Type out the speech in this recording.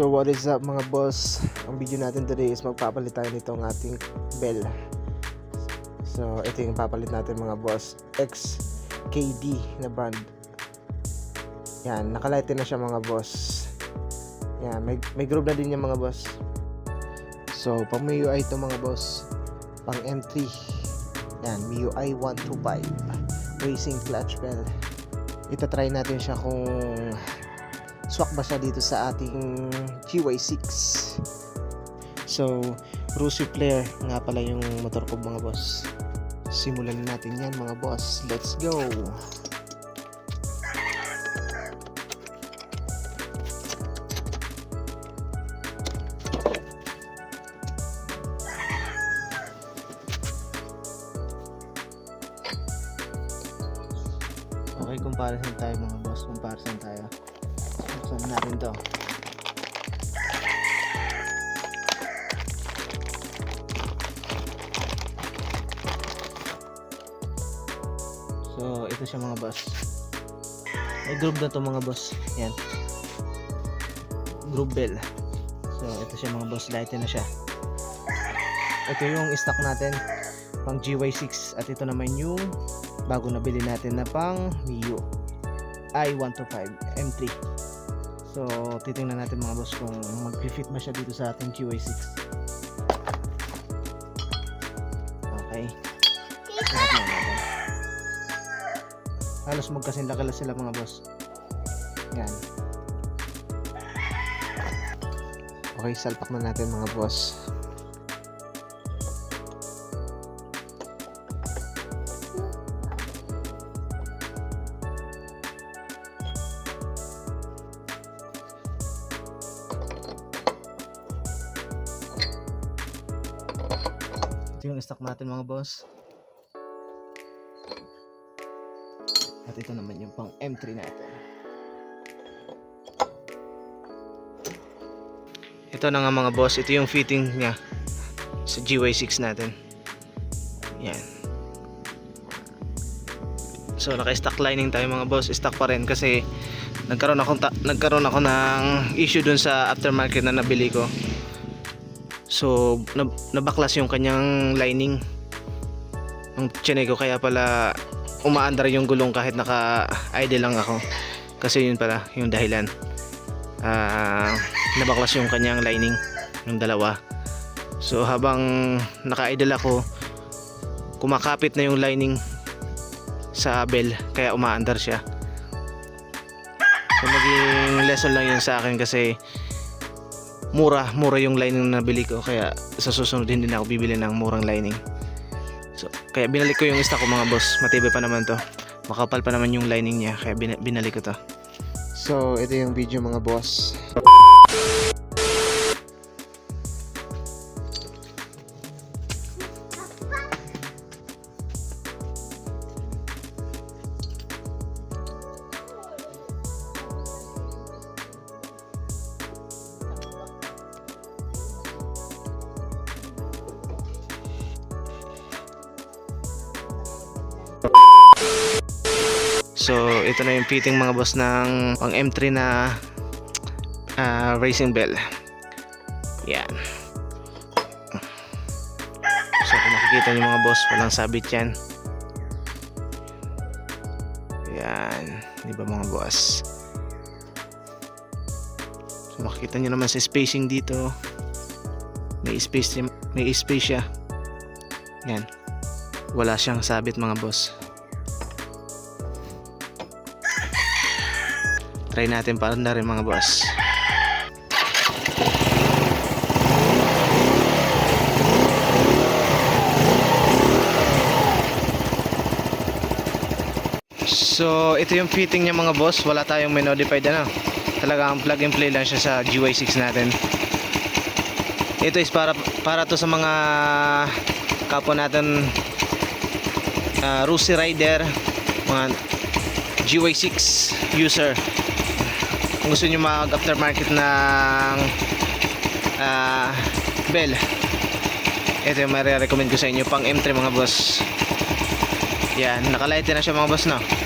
what is up mga boss? Ang video natin today is magpapalit tayo nitong ating bell. So, ito yung papalit natin mga boss. XKD na brand. Yan, nakalighten na siya mga boss. Yan, may, may group na din yung mga boss. So, pang MIUI ito mga boss. Pang M3. Yan, MIUI 125. Racing clutch bell. Ita-try natin siya kung swak ba siya dito sa ating GY6 so Rusi Player nga pala yung motor ko mga boss simulan na natin yan mga boss let's go Okay, comparison tayo mga boss. Comparison tayo. Buksan natin to. So, ito siya mga boss. May group na to mga boss. Yan. Group bell. So, ito siya mga boss. Light na siya. Ito yung stock natin pang GY6 at ito naman yung bago nabili natin na pang Mio i125 M3 so titingnan natin mga boss kung mag-fit ba siya dito sa ating GY6 okay. Na halos magkasindakala sila mga boss. Yan. Okay salpak na natin mga boss Ito yung stock natin mga boss. At ito naman yung pang M3 natin. Ito na nga mga boss, ito yung fitting niya sa GY6 natin. Yan. So naka-stock lining tayo mga boss, stock pa rin kasi nagkaroon ako nagkaroon ako ng issue dun sa aftermarket na nabili ko. So, nab- nabaklas yung kanyang lining ng ko kaya pala umaandar yung gulong kahit naka-idle lang ako. Kasi yun pala yung dahilan. Ah, nabaklas yung kanyang lining yung dalawa. So, habang naka-idle ako, kumakapit na yung lining sa bell kaya umaandar siya. So, naging lesson lang yun sa akin kasi mura mura yung lining na nabili ko. Kaya sa susunod hindi na ako bibili ng murang lining. So kaya binalik ko yung stock ko mga boss. Matibay pa naman to. Makapal pa naman yung lining niya kaya bin- binalik ko to. So ito yung video mga boss So, ito na yung fitting mga boss ng pang M3 na ah, racing bell. Yan. So, kung makikita nyo mga boss, walang sabit yan. Yan. Di ba mga boss? So, makikita nyo naman sa spacing dito. May space, may space siya. Yan. Wala siyang sabit mga boss. Try natin para na rin mga boss. So, ito yung fitting niya mga boss. Wala tayong may modified ano. Talagang plug and play lang siya sa GY6 natin. Ito is para para to sa mga kapwa natin uh, Rusi Rider, mga GY6 user kung gusto nyo mag aftermarket ng uh, bell ito yung marirecommend ko sa inyo pang M3 mga boss. Yan nakalight na siya mga boss no